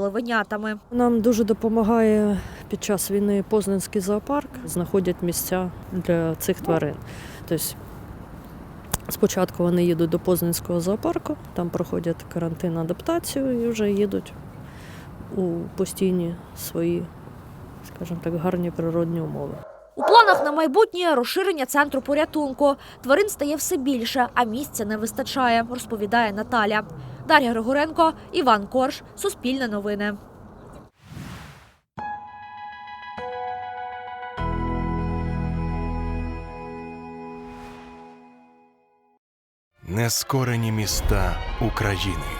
з левенятами. Нам дуже допомагає під час війни Познанський зоопарк. Знаходять місця для цих тварин. Тобто спочатку вони їдуть до Познанського зоопарку, там проходять карантин, адаптацію і вже їдуть у постійні свої, скажімо так, гарні природні умови. У планах на майбутнє розширення центру порятунку. Тварин стає все більше, а місця не вистачає, розповідає Наталя. Дар'я Григоренко, Іван Корж, Суспільне новини. Нескорені міста України.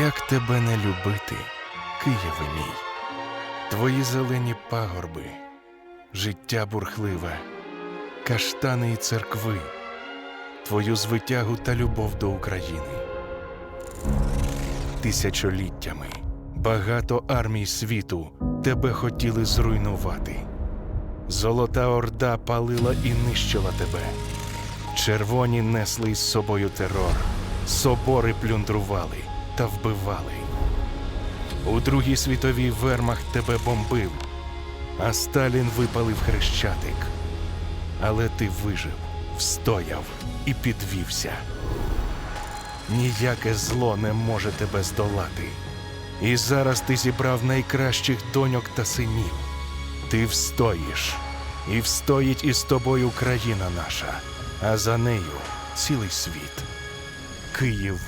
Як тебе не любити, Києве мій, твої зелені пагорби, життя бурхливе, каштани і церкви, твою звитягу та любов до України. Тисячоліттями багато армій світу тебе хотіли зруйнувати. Золота орда палила і нищила тебе. Червоні несли із собою терор, собори плюндрували та вбивали. У Другій світовій вермахт тебе бомбив, а Сталін випалив хрещатик. Але ти вижив, встояв і підвівся. Ніяке зло не може тебе здолати. І зараз ти зібрав найкращих доньок та синів. Ти встоїш, і встоїть із тобою країна наша, а за нею цілий світ. Київ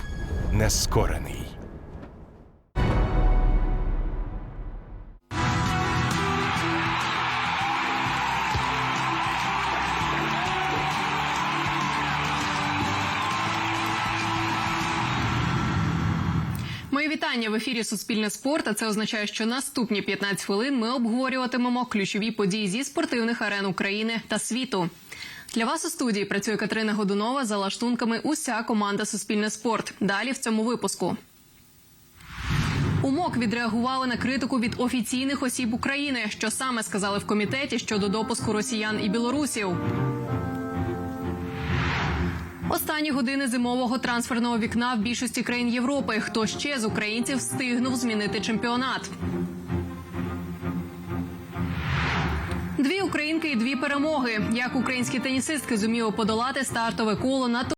нескорений. Мої вітання в ефірі Суспільне спорт. А це означає, що наступні 15 хвилин ми обговорюватимемо ключові події зі спортивних арен України та світу. Для вас у студії працює Катерина Годунова за лаштунками. Уся команда Суспільне спорт. Далі в цьому випуску. УМОК відреагували на критику від офіційних осіб України, що саме сказали в комітеті щодо допуску росіян і білорусів. Останні години зимового трансферного вікна в більшості країн Європи. Хто ще з українців встигнув змінити чемпіонат? Дві українки і дві перемоги. Як українські тенісистки зуміли подолати стартове коло на